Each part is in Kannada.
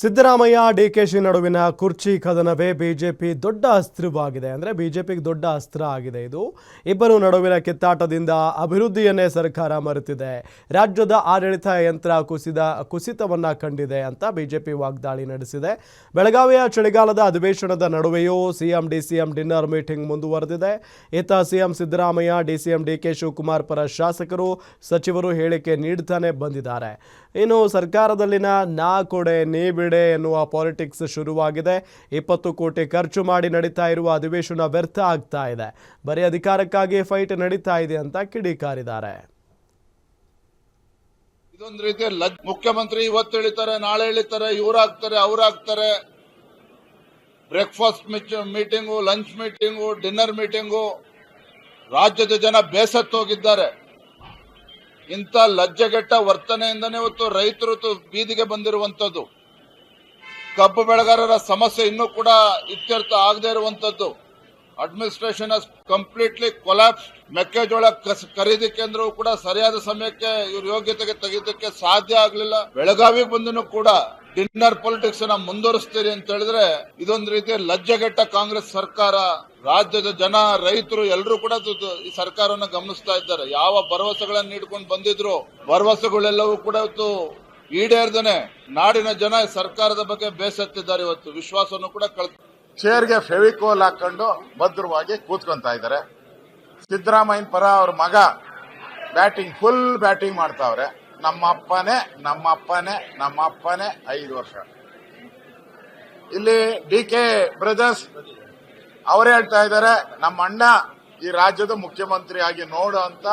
ಸಿದ್ದರಾಮಯ್ಯ, ಡಿಕೆಶಿ ನಡುವಿನ ಕುರ್ಚಿ ಕದನವೇ ಬಿಜೆಪಿ ದೊಡ್ಡ ಅಸ್ತ್ರವಾಗಿದೆ. ಅಂದರೆ ಬಿಜೆಪಿಗೆ ದೊಡ್ಡ ಅಸ್ತ್ರ ಆಗಿದೆ ಇದು. ಇಬ್ಬರು ನಡುವಿನ ಕಿತ್ತಾಟದಿಂದ ಅಭಿವೃದ್ಧಿಯನ್ನೇ ಸರ್ಕಾರ ಮರೆತಿದೆ. ರಾಜ್ಯದ ಆಡಳಿತ ಯಂತ್ರ ಕುಸಿದ, ಕುಸಿತವನ್ನು ಕಂಡಿದೆ ಅಂತ ಬಿಜೆಪಿ ವಾಗ್ದಾಳಿ ನಡೆಸಿದೆ. ಬೆಳಗಾವಿಯ ಚಳಿಗಾಲದ ಅಧಿವೇಶನದ ನಡುವೆಯೂ ಸಿಎಂ ಡಿಸಿಎಂ ಡಿನ್ನರ್ ಮೀಟಿಂಗ್ ಮುಂದುವರೆದಿದೆ. ಇತ್ತ CM Siddaramaiah, DCM DK Shivakumar ಪರ ಶಾಸಕರು, ಸಚಿವರು ಹೇಳಿಕೆ ನೀಡ್ತಾನೆ ಬಂದಿದ್ದಾರೆ. ಇನ್ನು ಸರ್ಕಾರದಲ್ಲಿನ ನಾ ಕೊಡೆ, ನೀ ಬಿಡೆ ಎನ್ನುವ ಪಾಲಿಟಿಕ್ಸ್ ಶುರುವಾಗಿದೆ. ಇಪ್ಪತ್ತು ಕೋಟಿ ಖರ್ಚು ಮಾಡಿ ನಡೀತಾ ಇರುವ ಅಧಿವೇಶನ ವ್ಯರ್ಥ ಆಗ್ತಾ ಇದೆ. ಬರೀ ಅಧಿಕಾರಕ್ಕಾಗಿ ಫೈಟ್ ನಡೀತಾ ಇದೆ ಅಂತ ಕಿಡಿಕಾರಿದ್ದಾರೆ. ಇದೊಂದು ರೀತಿಯ ಮುಖ್ಯಮಂತ್ರಿ ಇವತ್ತು ಹೇಳಿತಾರೆ ನಾಳೆ ಹೇಳಿತಾರೆ ಇವ್ರಾಗ್ತಾರೆ ಅವ್ರಾಗ್ತಾರೆ breakfast meeting lunch meeting dinner meeting ರಾಜ್ಯದ ಜನ ಬೇಸತ್ತೋಗಿದ್ದಾರೆ ಇಂಥ ಲಜ್ಜೆಗೆಟ್ಟ ವರ್ತನೆಯಿಂದನೇ ಇವತ್ತು ರೈತರು ಬೀದಿಗೆ ಬಂದಿರುವಂತದ್ದು ಕಬ್ಬು ಬೆಳೆಗಾರರ ಸಮಸ್ಯೆ ಇನ್ನೂ ಕೂಡ ಇತ್ಯರ್ಥ ಆಗದೇ ಇರುವಂತದ್ದು. ಅಡ್ಮಿನಿಸ್ಟ್ರೇಷನ್ ಕಂಪ್ಲೀಟ್ಲಿ ಕೊಲಾಪ್ಸ್ ಮೆಕ್ಕೆಜೋಳ ಖರೀದಿ ಕೇಂದ್ರವು ಕೂಡ ಸರಿಯಾದ ಸಮಯಕ್ಕೆ ಇವ್ರ ಯೋಗ್ಯತೆಗೆ ತೆಗೆದಕ್ಕೆ ಸಾಧ್ಯ ಆಗಲಿಲ್ಲ. ಬೆಳಗಾವಿ ಬಂದನು ಕೂಡ ಡಿನ್ನರ್ ಪೊಲಿಟಿಕ್ಸ್ನ ಮುಂದುವರಿಸ್ತೀರಿ ಅಂತ ಹೇಳಿದ್ರೆ ಇದೊಂದು ರೀತಿಯ ಲಜ್ಜೆಗೆಟ್ಟ ಕಾಂಗ್ರೆಸ್ ಸರ್ಕಾರ. ರಾಜ್ಯದ ಜನ, ರೈತರು ಎಲ್ಲರೂ ಕೂಡ ಈ ಸರ್ಕಾರವನ್ನು ಗಮನಿಸ್ತಾ ಇದ್ದಾರೆ. ಯಾವ ಭರವಸೆಗಳನ್ನು ನೀಡ್ಕೊಂಡು ಬಂದಿದ್ರು, ಭರವಸೆಗಳೆಲ್ಲವೂ ಕೂಡ ಇವತ್ತು ಈಡೇರ್ದನೆ ನಾಡಿನ ಜನ ಸರ್ಕಾರದ ಬಗ್ಗೆ ಬೇಸತ್ತಿದ್ದಾರೆ ಇವತ್ತು. ವಿಶ್ವಾಸವನ್ನು ಕೂಡ ಕಳ್ ಚೇರ್ಗೆ ಫೆವಿಕೋಲ್ ಹಾಕೊಂಡು ಭದ್ರವಾಗಿ ಕೂತ್ಕೊಂತ ಇದ್ದಾರೆ. ಸಿದ್ದರಾಮಯ್ಯನ ಪರ ಅವ್ರ ಮಗ ಬ್ಯಾಟಿಂಗ್, ಫುಲ್ ಬ್ಯಾಟಿಂಗ್ ಮಾಡ್ತಾವ್ರೆ. ನಮ್ಮಪ್ಪನೇ ನಮ್ಮಪ್ಪನೇ ನಮ್ಮಪ್ಪನೇ ಐದು ವರ್ಷ. ಇಲ್ಲಿ ಡಿ ಕೆ ಬ್ರದರ್ಸ್ ಅವರೇ ಹೇಳ್ತಾ ಇದ್ದಾರೆ ನಮ್ಮ ಅಣ್ಣ ಈ ರಾಜ್ಯದ ಮುಖ್ಯಮಂತ್ರಿ ಆಗಿ ನೋಡು ಅಂತ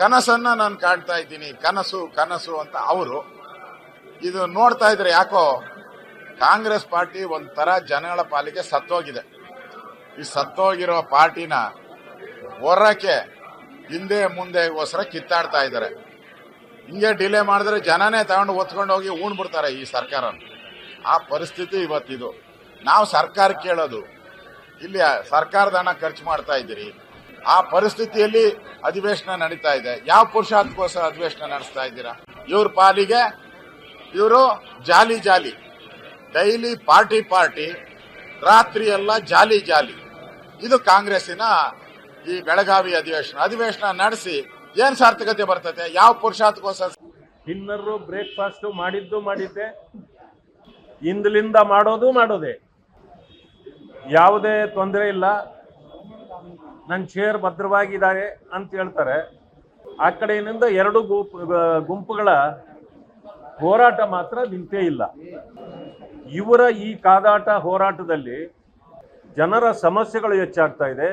ಕನಸನ್ನ ನಾನು ಕಾಣ್ತಾ ಇದ್ದೀನಿ. ಕನಸು ಕನಸು ಅಂತ ಅವರು. ಇದು ನೋಡ್ತಾ ಇದ್ರೆ ಯಾಕೋ ಕಾಂಗ್ರೆಸ್ ಪಾರ್ಟಿ ಒಂಥರ ಜನಗಳ ಪಾಲಿಗೆ ಸತ್ತೋಗಿದೆ. ಈ ಸತ್ತೋಗಿರೋ ಪಾರ್ಟಿನ ಹೊರಕ್ಕೆ ಹಿಂದೆ ಮುಂದೆ ಹೊಸರ ಕಿತ್ತಾಡ್ತಾ ಇದ್ದಾರೆ. ಹಿಂಗೆ ಡಿಲೇ ಮಾಡಿದ್ರೆ ಜನನೇ ತಗೊಂಡು ಒತ್ಕೊಂಡು ಹೋಗಿ ಉಣ್ಬಿಡ್ತಾರೆ ಈ ಸರ್ಕಾರ ಆ ಪರಿಸ್ಥಿತಿ ಇವತ್ತಿದು. ನಾವು ಸರ್ಕಾರ ಕೇಳೋದು, ಇಲ್ಲಿ ಸರ್ಕಾರದ ಹಣ ಖರ್ಚು ಮಾಡ್ತಾ ಇದ್ದೀರಿ. ಆ ಪರಿಸ್ಥಿತಿಯಲ್ಲಿ ಅಧಿವೇಶನ ನಡೀತಾ ಇದೆ. ಯಾವ ಪುರುಷಾರ್ಥಕ್ಕೋಸ್ಕರ ಅಧಿವೇಶನ ನಡೆಸ್ತಾ ಇದ್ದೀರಾ? ಇವ್ರ ಪಾಲಿಗೆ ಇವರು jolly jolly. Daily party party, ರಾತ್ರಿ ಎಲ್ಲ ಜಾಲಿ ಜಾಲಿ. ಇದು ಕಾಂಗ್ರೆಸ್ಸಿನ ಈ ಬೆಳಗಾವಿ ಅಧಿವೇಶನ. ಅಧಿವೇಶನ ನಡೆಸಿ ಏನ್ ಸಾರ್ಥಕತೆ ಬರ್ತದೆ? ಯಾವ ಪುರುಷಾರ್ಥಕ್ಕೋಸ್ಕರ? ಡಿನ್ನರು ಬ್ರೇಕ್ಫಾಸ್ಟ್ ಮಾಡಿದ್ದು ಮಾಡಿದ್ದೆ. ಇಂದಲಿಂದ ಮಾಡೋದು ಮಾಡೋದೆ. ಯಾವುದೇ ತೊಂದರೆ ಇಲ್ಲ. ನನ್ನ ಚೇರ್ ಭದ್ರವಾಗಿದ್ದಾರೆ ಅಂತ ಹೇಳ್ತಾರೆ. ಆ ಕಡೆಯಿಂದ ಎರಡು ಗುಂಪು ಗುಂಪುಗಳ ಹೋರಾಟ ಮಾತ್ರ ನಿಂತೇ ಇಲ್ಲ. ಇವರ ಈ ಕಾದಾಟ ಹೋರಾಟದಲ್ಲಿ ಜನರ ಸಮಸ್ಯೆಗಳು ಹೆಚ್ಚಾಗ್ತಾ ಇದೆ.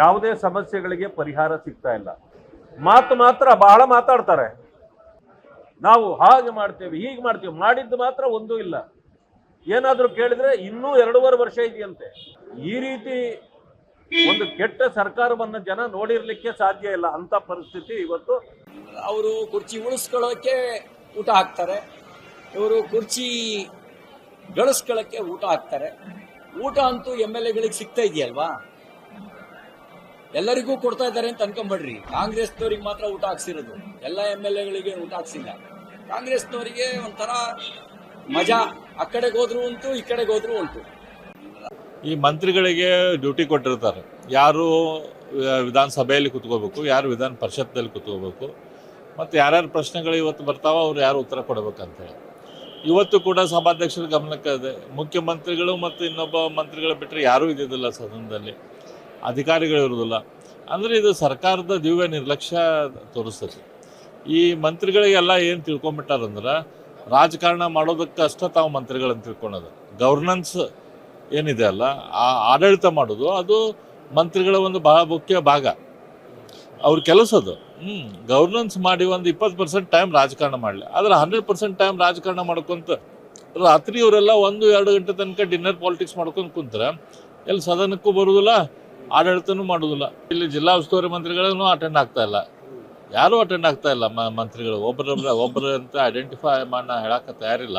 ಯಾವುದೇ ಸಮಸ್ಯೆಗಳಿಗೆ ಪರಿಹಾರ ಸಿಗ್ತಾ ಇಲ್ಲ. ಮಾತು ಮಾತ್ರ ಬಹಳ ಮಾತಾಡ್ತಾರೆ. ನಾವು ಹಾಗೆ ಮಾಡ್ತೇವೆ, ಹೀಗೆ ಮಾಡ್ತೇವೆ, ಮಾಡಿದ್ದು ಮಾತ್ರ ಒಂದೂ ಇಲ್ಲ. ಏನಾದರೂ ಕೇಳಿದ್ರೆ ಇನ್ನೂ ಎರಡೂವರೆ ವರ್ಷ ಇದೆಯಂತೆ. ಈ ರೀತಿ ಒಂದು ಕೆಟ್ಟ ಸರ್ಕಾರವನ್ನ ಜನ ನೋಡಿರ್ಲಿಕ್ಕೆ ಸಾಧ್ಯ ಇಲ್ಲ. ಅಂತ ಪರಿಸ್ಥಿತಿ ಇವತ್ತು. ಅವರು ಕುರ್ಚಿ ಉಳಿಸ್ಕೊಳ್ಳೋಕೆ ಊಟ ಹಾಕ್ತಾರೆ. ಇವರು ಕುರ್ಚಿ ಗಳಿಸ್ಕೊಳ್ಳೋಕೆ ಊಟ ಹಾಕ್ತಾರೆ. ಊಟ ಅಂತೂ ಎಂ ಎಲ್ ಎಗಳಿಗೆ ಸಿಗ್ತಾ ಇದೆಯಲ್ವಾ? ಎಲ್ಲರಿಗೂ ಕೊಡ್ತಾ ಇದ್ದಾರೆ ಅಂತ ಅನ್ಕೊಂಬೇಡ್ರಿ ಕಾಂಗ್ರೆಸ್ನವ್ರಿಗೆ ಮಾತ್ರ ಊಟ ಹಾಕ್ಸಿರೋದು. ಎಲ್ಲ ಎಂ ಎಲ್ ಎಗಳಿಗೆ ಊಟ ಹಾಕ್ಸಿಲ್ಲ. ಕಾಂಗ್ರೆಸ್ನವರಿಗೆ ಒಂಥರ ಮಜಾ. ಆ ಕಡೆಗೆ ಹೋದ್ರು ಉಂಟು ಈ ಕಡೆಗೆ ಹೋದ್ರು ಉಂಟು. ಈ ಮಂತ್ರಿಗಳಿಗೆ ಡ್ಯೂಟಿ ಕೊಟ್ಟಿರ್ತಾರೆ. ಯಾರು ವಿಧಾನಸಭೆಯಲ್ಲಿ ಕುತ್ಕೋಬೇಕು, ಯಾರು ವಿಧಾನ ಪರಿಷತ್ನಲ್ಲಿ ಕುತ್ಕೋಬೇಕು, ಮತ್ತು ಯಾರ್ಯಾರು ಪ್ರಶ್ನೆಗಳು ಇವತ್ತು ಬರ್ತಾವೋ ಅವ್ರು ಯಾರು ಉತ್ತರ ಕೊಡಬೇಕಂತೇಳಿ. ಇವತ್ತು ಕೂಡ ಸಭಾಧ್ಯಕ್ಷರ ಗಮನಕ್ಕೆ ಇದೆ ಮುಖ್ಯಮಂತ್ರಿಗಳು ಮತ್ತು ಇನ್ನೊಬ್ಬ ಮಂತ್ರಿಗಳು ಬಿಟ್ಟರೆ ಯಾರೂ ಇದ್ದಿದ್ದಿಲ್ಲ ಸದನದಲ್ಲಿ. ಅಧಿಕಾರಿಗಳು ಇರೋದಿಲ್ಲ ಅಂದರೆ ಇದು ಸರ್ಕಾರದ ದಿವ್ಯ ನಿರ್ಲಕ್ಷ್ಯ ತೋರಿಸ್ತದೆ. ಈ ಮಂತ್ರಿಗಳಿಗೆಲ್ಲ ಏನು ತಿಳ್ಕೊಂಬಿಟ್ಟಾರಂದ್ರೆ ರಾಜಕಾರಣ ಮಾಡೋದಕ್ಕಷ್ಟೇ ತಾವು ಮಂತ್ರಿಗಳನ್ನು ತಿಳ್ಕೊಳೋದು. ಗವರ್ನೆನ್ಸ್ ಏನಿದೆ ಅಲ್ಲ, ಆ ಆಡಳಿತ ಮಾಡೋದು, ಅದು ಮಂತ್ರಿಗಳ ಒಂದು ಬಹಳ ಮುಖ್ಯ ಭಾಗ. ಅವ್ರ ಕೆಲಸ ಅದು. ಹ್ಞೂ ಗವರ್ನೆನ್ಸ್ ಮಾಡಿ ಒಂದು ಇಪ್ಪತ್ತು ಪರ್ಸೆಂಟ್ ಟೈಮ್ ರಾಜಕಾರಣ ಮಾಡಲಿ. ಆದರೆ ಹಂಡ್ರೆಡ್ ಪರ್ಸೆಂಟ್ ಟೈಮ್ ರಾಜಕಾರಣ ಮಾಡ್ಕೊಂತ ರಾತ್ರಿ ಇವರೆಲ್ಲ ಒಂದು, ಎರಡು ಗಂಟೆ ತನಕ ಡಿನ್ನರ್ ಪಾಲಿಟಿಕ್ಸ್ ಮಾಡ್ಕೊಂಡು ಕುಂತ್ರೆ, ಎಲ್ಲಿ ಸದನಕ್ಕೂ ಬರೋದಿಲ್ಲ, ಆಡಳಿತನೂ ಮಾಡೋದಿಲ್ಲ. ಇಲ್ಲಿ ಜಿಲ್ಲಾ ಉಸ್ತುವಾರಿ ಮಂತ್ರಿಗಳನ್ನು ಅಟೆಂಡ್ ಆಗ್ತಾ ಇಲ್ಲ. ಯಾರೂ ಅಟೆಂಡ್ ಆಗ್ತಾ ಇಲ್ಲ ಮಂತ್ರಿಗಳು. ಒಬ್ಬರೊಬ್ಬರ ಒಬ್ಬರ ಅಂತ ಐಡೆಂಟಿಫೈ ಮಾಡ ಹೇಳಕ್ಕೆ ತಯಾರಿಲ್ಲ.